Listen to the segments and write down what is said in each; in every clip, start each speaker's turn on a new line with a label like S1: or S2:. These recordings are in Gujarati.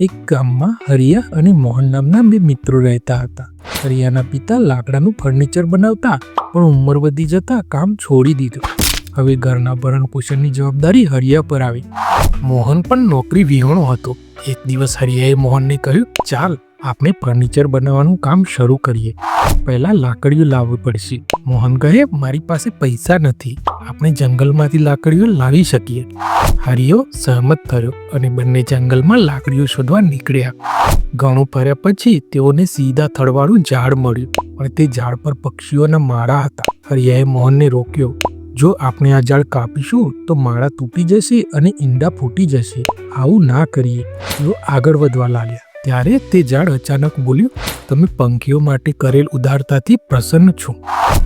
S1: એક ગામમાં હરિયા અને મોહન નામના બે મિત્રો રહેતા હતા. હરિયાના પિતા લાકડાનું ફર્નિચર બનાવતા પણ ઉંમર વધી જતા કામ છોડી દીધું. હવે ઘરના ભરણ પોષણની જવાબદારી હરિયા પર આવી. મોહન પણ નોકરી વિહોણો હતો. એક દિવસ હરિયાએ મોહનને કહ્યું, ચાલ આપણે ફર્નિચર બનાવવાનું કામ શરૂ કરીએ. પહેલા લાકડીઓ લાવવી પડશે. મોહન કહે, મારી પાસે પૈસા નથી. આપણે જંગલમાંથી લાકડીઓ લાવી શકીએ. હરિયો સહમત થયો અને બંને જંગલમાં લાકડીઓ શોધવા નીકળ્યા. ઘણું ફર્યા પછી તેઓને સીધા થડવાળું ઝાડ મળ્યું અને તે ઝાડ પર પક્ષીઓના માળા હતા. હરિયાએ મોહનને રોક્યો, જો આપણે આ ઝાડ કાપીશું, તો માળા તૂટી જશે અને ઈંડા ફૂટી જશે. આવું ના કરીએ. તેઓ આગળ વધવા લાગ્યા. ત્યારે તે ઝાડ અચાનક બોલ્યું, તમે પંખીઓ માટે કરેલ ઉદારતાથી પ્રસન્ન છો.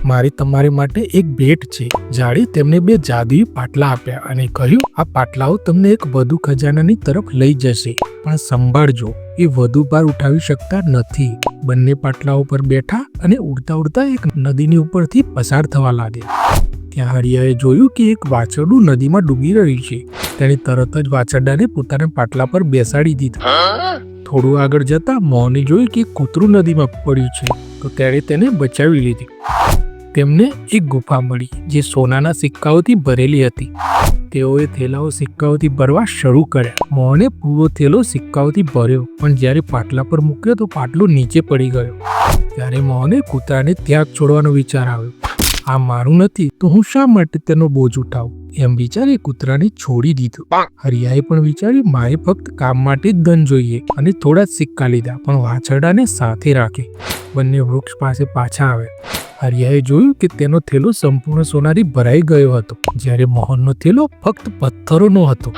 S1: મારી તમારે માટે એક ભેટ છે. ઝાડે તેમને બે જાદુઈ પાટલા આપ્યા અને કહ્યું, આ પાટલાઓ તમને એક વધુ ખજાનાની તરફ લઈ જશે, પણ સંભાળજો, એ વધુ ભાર ઉઠાવી શકતા નથી. બંને પાટલાઓ પર બેઠા અને ઉડતા ઉડતા એક નદીની ઉપરથી પસાર થવા લાગ્યા. ત્યાં હરિયાએ જોયું કે એક વાછરડું નદીમાં ડૂબી રહ્યું છે. તેણે તરત જ વાછરડાને પોતાના પાટલા પર બેસાડી દીધા. થોડું આગળ જતા મોહને જોયું કે કૂતરું નદીમાં પડ્યું છે, તો ત્યારે તેને બચાવી લીધી. તેમને એક ગુફા મળી, જે સોનાના સિક્કાઓથી ભરેલી હતી. તેઓએ થેલાઓ સિક્કાઓથી ભરવા શરૂ કર્યા. મોહને પૂરો થેલો સિક્કાઓથી ભર્યો, પણ જ્યારે પાટલા પર મૂક્યો તો પાટલો નીચે પડી ગયો. ત્યારે મોહને કૂતરાને ત્યાગ છોડવાનો વિચાર આવ્યો. આ મારું નથી તો હું શા માટે તેનો બોજ ઉઠાવું? એમ વિચારી કૂતરાને છોડી દીધું. હરિયાએ પણ વિચાર્યું મારે ફક્ત કામ માટે જ ધન જોઈએ અને થોડા જ સિક્કા લીધા પણ વાછરડાને સાથે રાખે. બંને વૃક્ષ પાસે પાછા આવે હરિયાએ જોયું કે તેનો થેલો સંપૂર્ણ સોનાથી ભરાઈ ગયો હતો. જ્યારે મોહનનો થેલો ફક્ત પથ્થરોનો હતો.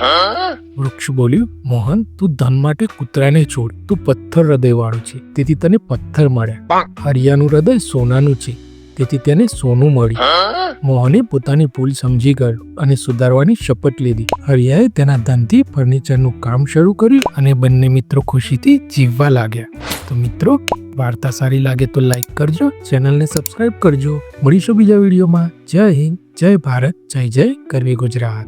S1: વૃક્ષ બોલ્યું મોહન તું ધન માટે કૂતરાને છોડ. તું પથ્થર હૃદયવાળું છે. તેથી તને પથ્થર મળ્યા. હરિયાનું હૃદય સોનાનું છે. તેથી તેને સોનું મળ્યું. મોહને પોતાની ભૂલ સમજી ગયો અને સુધારવાની શપથ લીધી. હરિયાએ તેના ધનથી ફર્નિચરનું કામ શરૂ કર્યું અને બંને મિત્રો ખુશીથી જીવવા લાગ્યા. તો મિત્રો, વાર્તા સારી લાગે તો લાઈક કરજો, ચેનલને સબસ્ક્રાઇબ કરજો. મળીશું બીજા વિડીયોમાં. જય હિન્દ, જય ભારત, જય જય કરવી ગુજરાત.